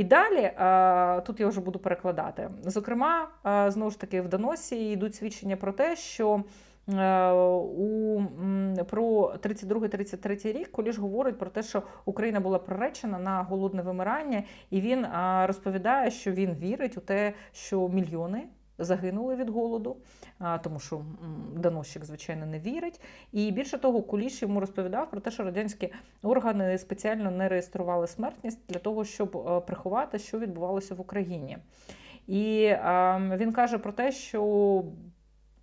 І далі е, тут я вже буду перекладати. Зокрема, е, знову ж таки, в доносі йдуть свідчення про те, що е, у, про 32-33 рік Коліш говорить про те, що Україна була приречена на голодне вимирання, і він розповідає, що він вірить у те, що мільйони. Загинули від голоду, тому що доносчик, звичайно, не вірить. І більше того, Куліш йому розповідав про те, що радянські органи спеціально не реєстрували смертність для того, щоб е, приховати, що відбувалося в Україні. І він каже про те, що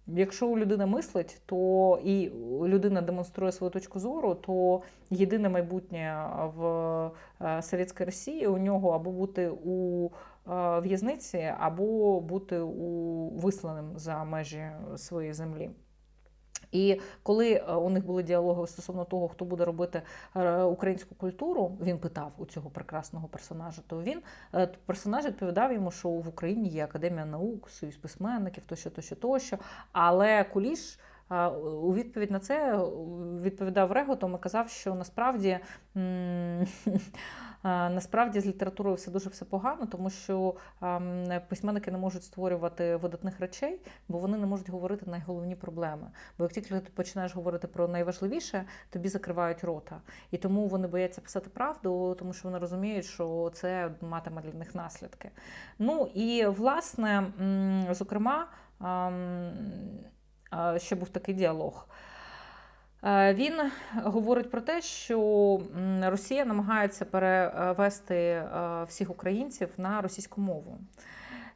якщо людина мислить, то і людина демонструє свою точку зору, то єдине майбутнє в е, Совєтській Росії у нього або бути у е, в'язниці, або бути у висланим за межі своєї землі. І коли е, у них були діалоги стосовно того, хто буде робити е, українську культуру, він питав у цього прекрасного персонажа, то він е, персонаж відповідав йому, що в Україні є академія наук, союз письменників, тощо, тощо, тощо. Але Куліш у відповідь на це відповідав реготом і казав, що насправді. Насправді з літературою все дуже все погано, тому що письменники не можуть створювати видатних речей, бо вони не можуть говорити найголовні проблеми. Бо як тільки ти починаєш говорити про найважливіше, тобі закривають рота. І тому вони бояться писати правду, тому що вони розуміють, що це матиме для них наслідки. Ну і власне, зокрема, ще був такий діалог. Е, Він говорить про те, що Росія намагається перевести е, всіх українців на російську мову.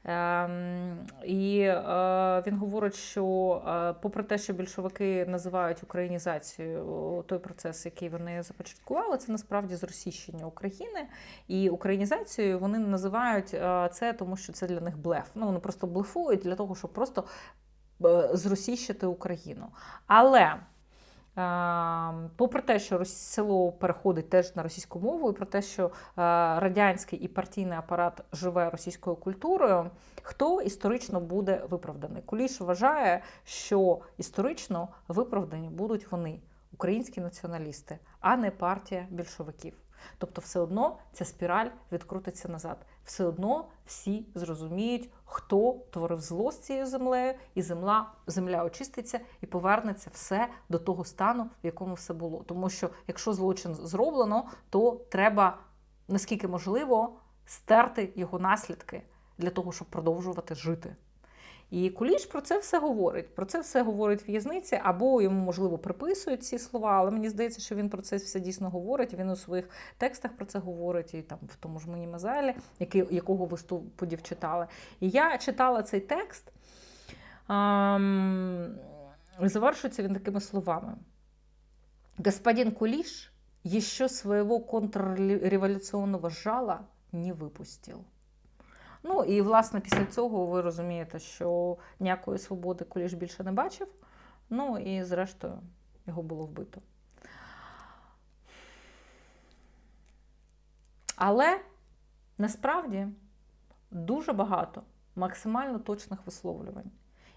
Ем, І е, він говорить, що попри те, що більшовики називають українізацією той процес, який вони започаткували, це насправді зросійщення України. І українізацією вони називають це, тому що це для них блеф. Ну вони просто блефують для того, щоб просто зросійщити Україну. Але Е, Попри те, що село переходить теж на російську мову, і про те, що е, радянський і партійний апарат живе російською культурою, хто історично буде виправданий? Куліш вважає, що історично виправдані будуть вони, українські націоналісти, а не партія більшовиків. Тобто, все одно ця спіраль відкрутиться назад. Все одно всі зрозуміють, хто творив зло з цією землею, і земля, земля очиститься і повернеться все до того стану, в якому все було. Тому що якщо злочин зроблено, то треба наскільки можливо стерти його наслідки для того, щоб продовжувати жити. І Куліш про це все говорить. Про це все говорить в'язниці, або йому, можливо, приписують ці слова, але мені здається, що він про це все дійсно говорить. Він у своїх текстах про це говорить, і там в тому ж мені який, якого ви ступодів читали. І я читала цей текст, і завершується він такими словами. Господин Кулиш еще своего контрреволюционного жала не випустив. Ну і власне після цього ви розумієте, що ніякої свободи Куліш більше не бачив. Ну і зрештою його було вбито. Але насправді дуже багато максимально точних висловлювань.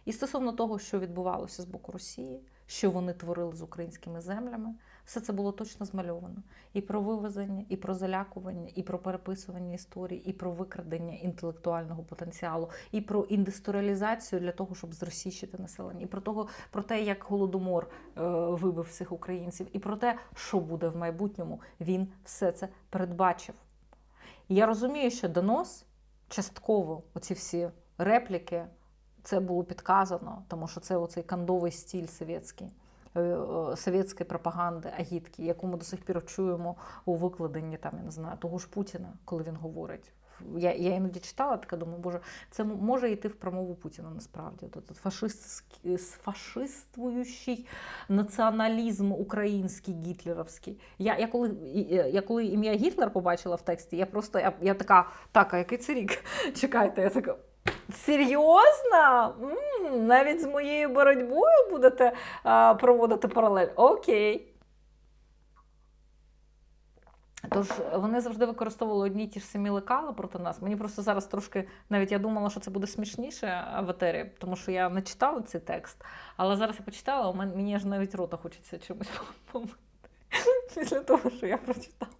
І стосовно того, що відбувалося з боку Росії, що вони творили з українськими землями, все це було точно змальовано. І про вивезення, і про залякування, і про переписування історій, і про викрадення інтелектуального потенціалу, і про індустріалізацію для того, щоб зросійщити населення, і про того, про те, як голодомор е, вибив всіх українців, і про те, що буде в майбутньому. Він все це передбачив. І я розумію, що донос частково оці всі репліки. Це було підказано, тому що це оцей кандовий стіль совєтський, е, е, совєтської пропаганди, агітки, яку ми до сих пір чуємо у викладенні там, я не знаю, того ж Путіна, коли він говорить. Я, я іноді читала, така думаю, боже, це може йти в промову Путіна насправді. От, от фашистський, фашиствуючий націоналізм український гітлерівський. Я, я, коли, я коли ім'я Гітлер побачила в тексті, я просто я, я така, так, а який це рік? Чекайте, я така. Серйозно? м навіть з моєю боротьбою будете а, проводити паралель? Окей. Тож вони завжди використовували одні й ті ж самі лекала проти нас. Мені просто зараз трошки, навіть я думала, що це буде смішніше в етері, тому що я не читала цей текст. Але зараз я почитала, мені аж навіть рота хочеться чимось помити. Після того, що я прочитала.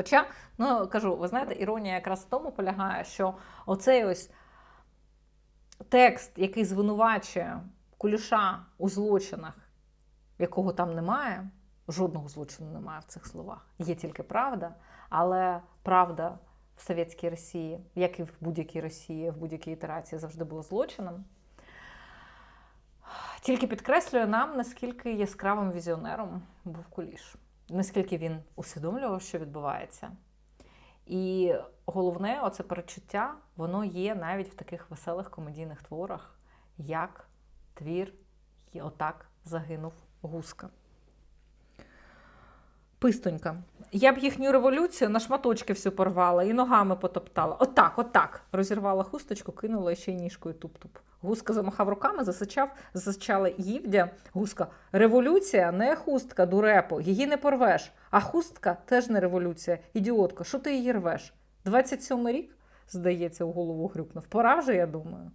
Хоча, ну кажу, ви знаєте, іронія якраз в тому полягає, що оцей ось текст, який звинувачує Куліша у злочинах, якого там немає, жодного злочину немає в цих словах. Є тільки правда, але правда в Совєтській Росії, як і в будь-якій Росії, в будь-якій ітерації завжди була злочином. Тільки підкреслює нам, наскільки яскравим візіонером був Куліш, наскільки він усвідомлював, що відбувається. І головне, оце перечуття, воно є навіть в таких веселих комедійних творах, як твір і отак загинув гуска. Пистонька. Я б їхню революцію на шматочки всю порвала і ногами потоптала. Отак, отак. Розірвала хусточку, кинула ще й ніжкою туп-туп. Гуска замахав руками, засичав, засичала Ївдя. Гуска. Революція не хустка, дурепо, її не порвеш. А хустка теж не революція. Ідіотка, що ти її рвеш? 27 рік, здається, у голову грюкнув. Пора вже, я думаю.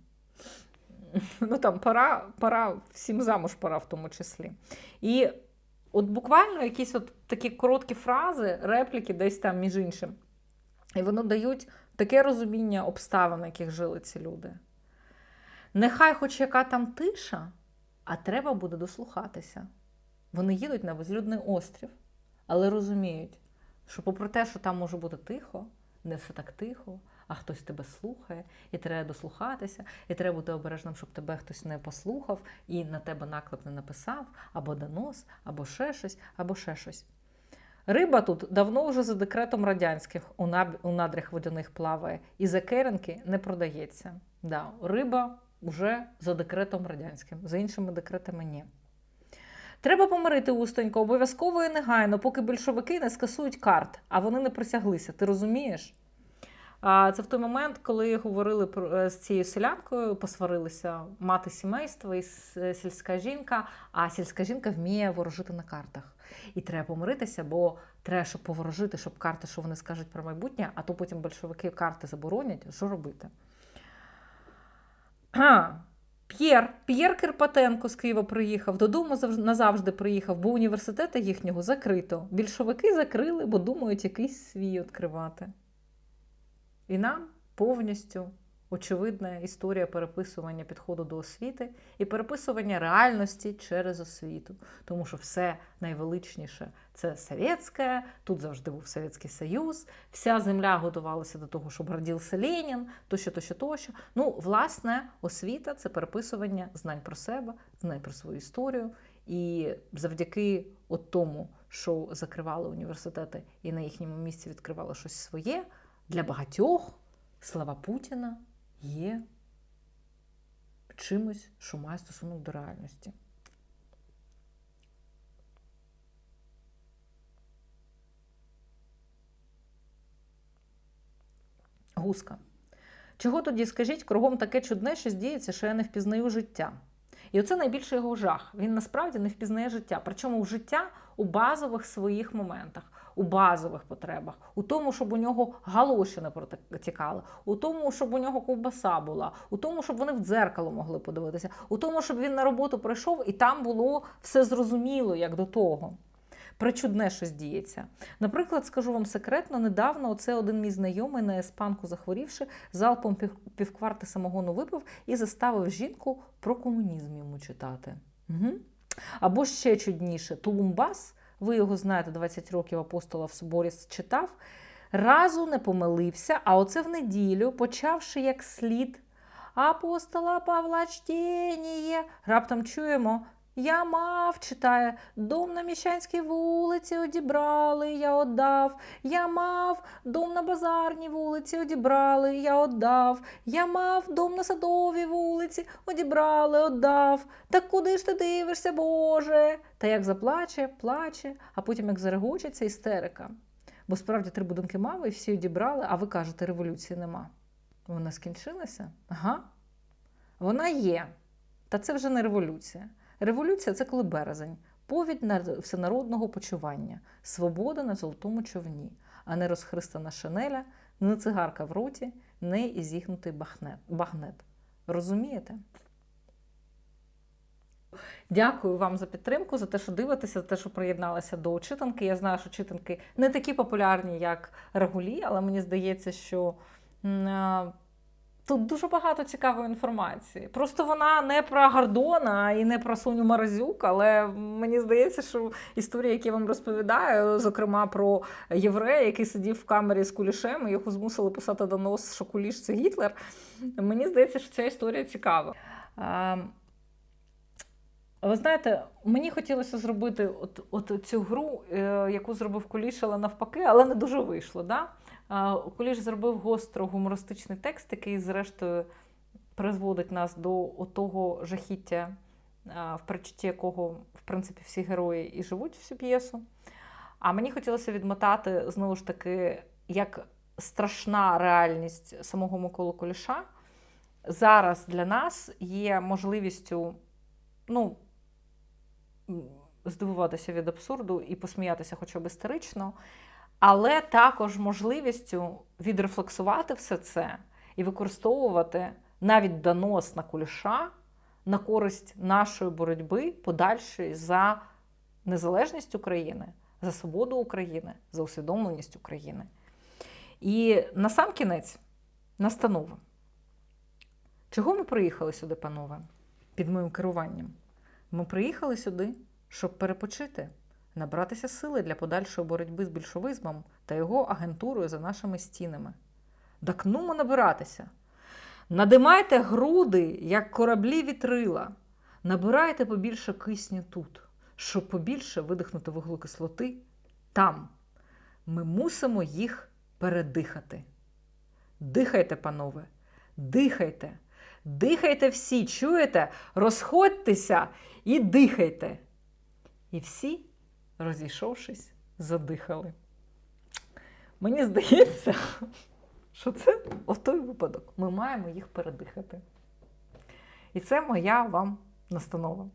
Ну там пора, пора, всім замуж пора в тому числі. І от буквально якісь от такі короткі фрази, репліки десь там між іншим. І воно дають таке розуміння обставин, в яких жили ці люди. Нехай хоч яка там тиша, а треба буде дослухатися. Вони їдуть на безлюдний острів, але розуміють, що попри те, що там може бути тихо, не все так тихо, а хтось тебе слухає, і треба дослухатися, і треба бути обережним, щоб тебе хтось не послухав і на тебе наклеп не написав, або донос, або ще щось, або ще щось. Риба тут давно вже за декретом радянських у наб- у надрях водяних плаває, і за керенки не продається. Да, риба вже за декретом радянським, за іншими декретами ні. Треба помирити устонько, обов'язково і негайно, поки більшовики не скасують карт, а вони не присяглися. Ти розумієш? А Це в той момент, коли говорили е, з цією селянкою, посварилися мати сімейства і сільська жінка, а сільська жінка вміє ворожити на картах. І треба помиритися, бо треба, щоб поворожити, щоб карти, що вони скажуть про майбутнє, а то потім большевики карти заборонять. Що робити? П'єр, П'єр Кирпатенко з Києва приїхав, додому назавжди приїхав, бо університету їхнього закрито. Більшовики закрили, бо думають якийсь свій відкривати. І нам повністю очевидна історія переписування підходу до освіти і переписування реальності через освіту. Тому що все найвеличніше це совєтське, тут завжди був Совєтський Союз, вся земля готувалася до того, щоб родився Ленін, тощо, тощо, тощо. Ну, власне, освіта це переписування знань про себе, знань про свою історію. І завдяки от тому, що закривали університети і на їхньому місці відкривали щось своє, для багатьох слава Путіна є чимось, що має стосунок до реальності. Гуска. Чого тоді, скажіть, кругом таке чудне, що діється, що я не впізнаю життя. І оце найбільший його жах. Він насправді не впізнає життя. Причому в життя у базових своїх моментах, у базових потребах, у тому, щоб у нього галоші не протікали, у тому, щоб у нього ковбаса була, у тому, щоб вони в дзеркало могли подивитися, у тому, щоб він на роботу прийшов і там було все зрозуміло, як до того. Причудне щось діється. Наприклад, скажу вам секретно, недавно оце один мій знайомий на еспанку захворівши, залпом півкварти самогону випив і заставив жінку про комунізм йому читати. Угу. Або ще чудніше, Тулумбас, ви його знаєте, 20 років апостола в соборі читав, разу не помилився, а оце в неділю, почавши як слід апостола Павла чтєніє, раптом чуємо. Я мав, читає, дом на Міщанській вулиці одібрали, я отдав. Я мав, дом на базарній вулиці одібрали, я отдав. Я мав, дом на садовій вулиці одібрали, отдав. Так куди ж ти дивишся, Боже? Та як заплаче, плаче, а потім як зарегочеться істерика. Бо справді три будинки мав і всі одібрали, а ви кажете, революції нема. Вона скінчилася? Ага. Вона є. Та це вже не революція. Революція це коли березень, повідь на всенародного почування, свобода на золотому човні, а не розхристана шинеля, не цигарка в роті, не і зігнутий бахнет, багнет. Розумієте? Дякую вам за підтримку, за те, що дивитеся, за те, що приєдналися до читанки. Я знаю, що читанки не такі популярні, як Рагулі, але мені здається, що тут дуже багато цікавої інформації. Просто вона не про Гордона і не про Соню Морозюк, але мені здається, що історії, які я вам розповідаю, зокрема про єврея, який сидів в камері з кулішем, і його змусили писати донос, що куліш це Гітлер. Мені здається, що ця історія цікава. Ви знаєте, мені хотілося зробити от, от цю гру, е, яку зробив Куліш, але навпаки, але не дуже вийшло. Да? Куліш зробив гостро гумористичний текст, який, зрештою, призводить нас до того жахіття, в перечутті якого, в принципі, всі герої і живуть всю п'єсу. А мені хотілося відмотати знову ж таки, як страшна реальність самого Миколи Куліша зараз для нас є можливістю, ну, здивуватися від абсурду і посміятися хоча б істерично, але також можливістю відрефлексувати все це і використовувати навіть донос на куліша на користь нашої боротьби подальшої за незалежність України, за свободу України, за усвідомленість України. І на сам кінець настанова. Чого ми приїхали сюди, панове, під моїм керуванням? Ми приїхали сюди, щоб перепочити, набратися сили для подальшої боротьби з більшовизмом та його агентурою за нашими стінами. Так нумо набиратися. Надимайте груди, як кораблі вітрила. Набирайте побільше кисню тут, щоб побільше видихнути вуглекислоти там. Ми мусимо їх передихати. Дихайте, панове, дихайте. Дихайте всі, чуєте? Розходьтеся і дихайте. І всі, розійшовшись, задихали. Мені здається, що це отой той випадок. Ми маємо їх передихати. І це моя вам настанова.